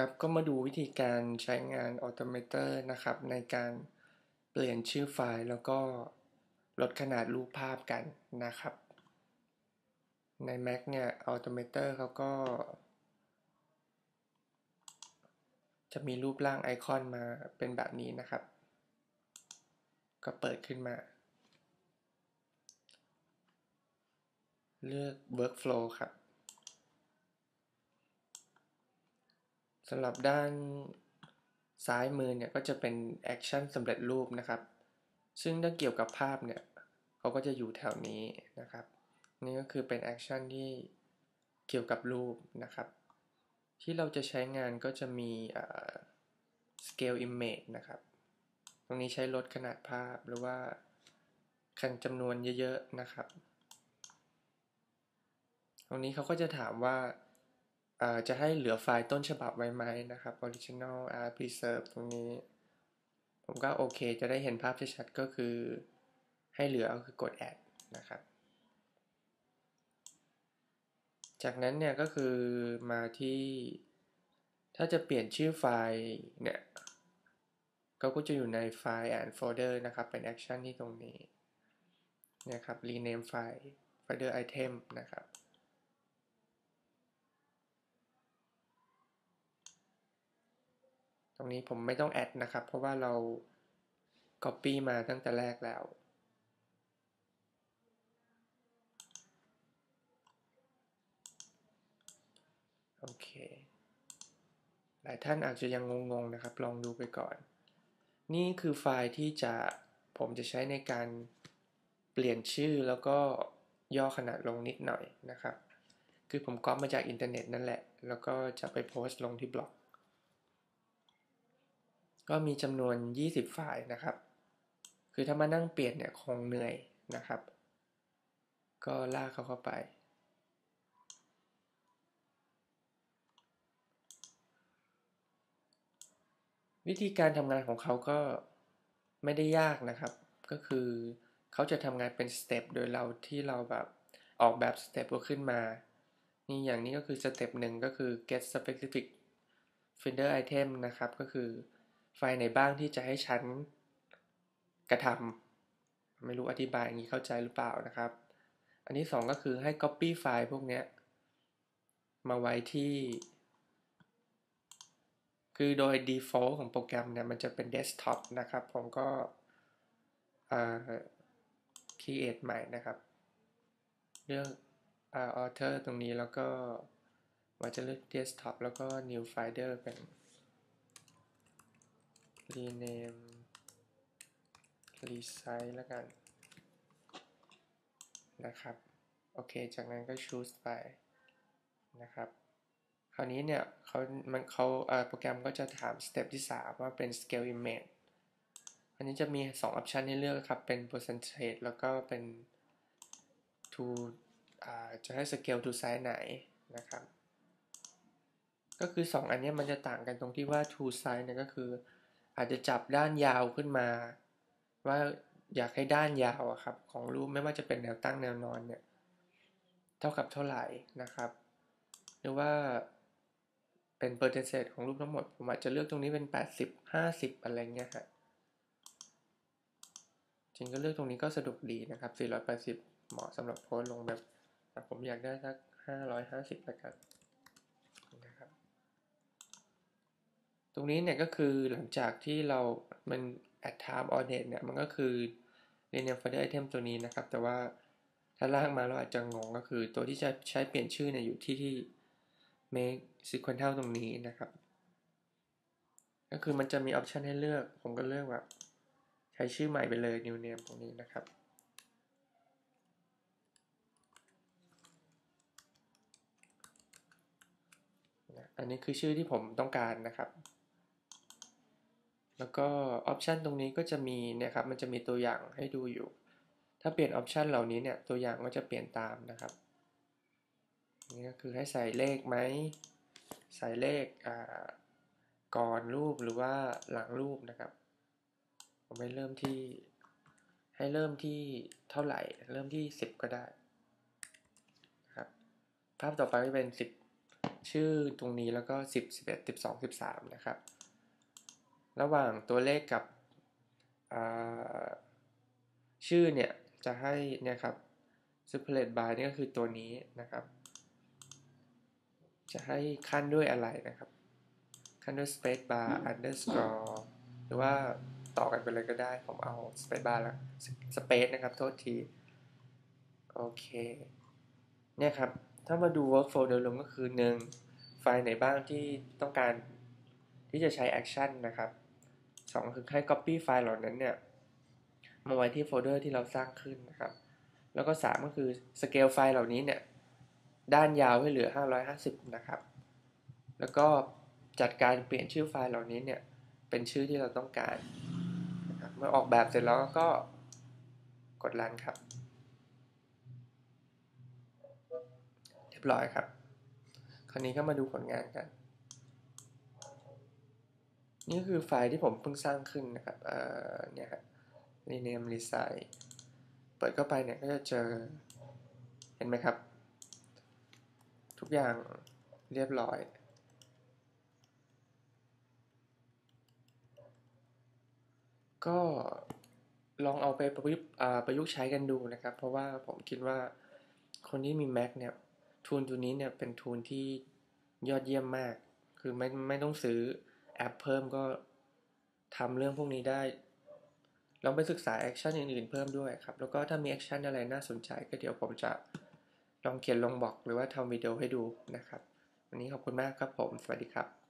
ครับก็มาดูวิธีการใช้งาน Automator นะครับ ในการเปลี่ยนชื่อไฟล์แล้วก็ลดขนาดรูปภาพกันนะครับ ใน Mac เนี่ย Automator เขาก็ จะมีรูปร่างไอคอนมาเป็นแบบนี้นะครับ ก็เปิดขึ้นมา เลือก Workflow ครับ สำหรับด้านซ้ายมือเนี่ยก็จะเป็นแอคชั่นสำเร็จรูปนะครับ ซึ่งถ้าเกี่ยวกับภาพเนี่ยเขาก็จะอยู่แถวนี้นะครับ นี่ก็คือเป็นแอคชั่นที่เกี่ยวกับรูปนะครับ ที่เราจะใช้งานก็จะมี scale image นะครับ ตรงนี้ใช้ลดขนาดภาพหรือว่าคันจำนวนเยอะๆนะครับ ตรงนี้เขาก็จะถามว่า จะให้เหลือไฟล์ต้นฉบับไว้ไหมนะครับ original art preserve ตรงนี้ ผมก็โอเค จะได้เห็นภาพชัดๆก็คือให้เหลือก็คือกด add นะครับ จากนั้นเนี่ยก็คือมาที่ถ้าจะเปลี่ยนชื่อไฟล์เนี่ยก็จะอยู่ในไฟล์ and folder นะครับ เป็น action ที่ตรงนี้นะครับ rename ไฟล์ folder item นะครับ ตรงนี้ผมไม่ต้องแอดนะครับ เพราะว่าเรา Copy มาตั้งแต่แรกแล้ว โอเค หลายท่านอาจจะยังงงๆนะครับ ลองดูไปก่อน นี่คือไฟล์ที่จะผมจะใช้ในการเปลี่ยนชื่อแล้วก็ย่อขนาดลงนิดหน่อยนะครับ คือผมก๊อปมาจากอินเทอร์เน็ตนั่นแหละ แล้วก็จะไปโพสต์ลงที่บล็อก ก็มีจำนวน 20 ไฟล์นะครับ คือถ้ามานั่งเปลี่ยนเนี่ยคงเหนื่อยนะครับ ก็ลากเขาเข้าไป วิธีการทำงานของเขาก็ไม่ได้ยากนะครับ ก็คือเขาจะทำงานเป็นสเต็ปโดยเราที่เราแบบออกแบบสเต็ปขึ้นมา นี่อย่างนี้ก็คือสเต็ปหนึ่งก็คือ get specific finder item นะครับ ก็คือ ไฟล์ไหนบ้างที่จะให้ฉันกระทำไม่รู้อธิบายอย่างนี้เข้าใจหรือเปล่านะครับ อันที่สองก็คือให้ Copy ไฟล์พวกนี้มาไว้ที่ คือโดย default ของโปรแกรมเนี่ยมันจะเป็น desktop นะครับ ผมก็ create ใหม่นะครับเลือก author ตรงนี้แล้วก็ว่าจะเลือก desktop แล้วก็ new folder เป็น rename resize แล้วกัน นะครับ โอเค จากนั้นก็ choose ไป นะครับ คราวนี้เนี่ยเขามันเขาโปรแกรมก็จะถามสเต็ปที่ 3 ว่าเป็น scale image อันนี้จะมี2ออปชันให้เลือกครับ เป็น percentage แล้วก็เป็น to จะให้ scale to size ไหนนะครับ ก็คือ 2 อันนี้มันจะต่างกันตรงที่ว่า to size เนี่ยก็คือ อาจจะจับด้านยาวขึ้นมา ว่าอยากให้ด้านยาวอะครับ ของรูปไม่ว่าจะเป็นแนวตั้งแนวนอนเนี่ย เท่ากับเท่าไหร่นะครับ หรือว่าเป็นเปอร์เซ็นต์ของรูปทั้งหมด ผมอาจจะเลือกตรงนี้เป็น 80 50 อะไรเงี้ยฮะจริงก็เลือกตรงนี้ก็สะดวกดีนะครับ 480 เหมาะสำหรับโพสลงแบบแต่ผมอยากได้สัก 550ล้วกัน ตรงนี้เนี่ยก็คือหลังจากที่เรา มัน add time audit เนี่ย มันก็คือ rename folder item ตัวนี้นะครับ แต่ว่าถ้าลากมาเราอาจจะงงก็คือตัวที่จะใช้เปลี่ยนชื่อเนี่ยอยู่ที่ที่ make sequential ตรงนี้นะครับ ก็คือมันจะมีออปชันให้เลือก ผมก็เลือกแบบใช้ชื่อใหม่ไปเลย new name ตรงนี้นะครับอันนี้คือชื่อที่ผมต้องการนะครับ แล้วก็ออปชันตรงนี้ก็จะมีนี่ยครับ มันจะมีตัวอย่างให้ดูอยู่ ถ้าเปลี่ยนออปชันเหล่านี้เนี่ยตัวอย่างก็จะเปลี่ยนตามนะครับนี่ก็คือให้ใส่เลขไหม ใส่เลขก่อนรูปหรือว่าหลังรูปนะครับ ผมให้เริ่มที่ ให้เริ่มที่เท่าไหร่ เริ่มที่ 10 ก็ได้ครับภาพต่อไปเป็น 10 ชื่อตรงนี้แล้วก็ 10 11 12 13 นะครับ ระหว่างตัวเลขกับชื่อเนี่ย จะให้เนี่ยครับ separate by นี่ก็คือตัวนี้นะครับ จะให้ขั้นด้วยอะไรนะครับ ขั้นด้วย space bar underscore หรือว่าต่อกันไปเลยก็ได้ ผมเอา space bar แล้ว space นะครับ โทษที โอเค เนี่ยครับ ถ้ามาดู workflow โดยรวมก็คือ 1. ไฟล์ไหนบ้างที่ต้องการที่จะใช้ action นะครับ 2. คือให้ copy ไฟล์เหล่านั้นเนี่ยมาไว้ที่โฟลเดอร์ที่เราสร้างขึ้นนะครับ แล้วก็ 3 ก็คือ scale ไฟล์เหล่านี้เนี่ยด้านยาวให้เหลือ 550 นะครับ แล้วก็จัดการเปลี่ยนชื่อไฟล์เหล่านี้เนี่ยเป็นชื่อที่เราต้องการนะครับเมื่อออกแบบเสร็จแล้วก็กดรันครับ เรียบร้อยครับ คราวนี้ก็มาดูผลงานกัน นี่คือไฟล์ที่ผมเพิ่งสร้างขึ้นนะครับเอ่อเนี่ยครับ rename design เปิดเข้าไปเนี่ยก็จะเจอ เห็นไหมครับ ทุกอย่างเรียบร้อย ก็ลองเอาไปประยุกต์ประยุกต์ใช้กันดูนะครับ เพราะว่าผมคิดว่าคนที่มี Mac เนี่ยทูลตัวนี้เนี่ยเป็นทูลที่ยอดเยี่ยมมาก คือไม่ไม่ต้องซื้อ แอปเพิ่มก็ทำเรื่องพวกนี้ได้ ลองไปศึกษาแอคชั่นอื่นๆเพิ่มด้วยครับ แล้วก็ถ้ามีแอคชั่นอะไรน่าสนใจก็เดี๋ยวผมจะลองเขียนลงบอกหรือว่าทำวิดีโอให้ดูนะครับ วันนี้ขอบคุณมากครับผม สวัสดีครับ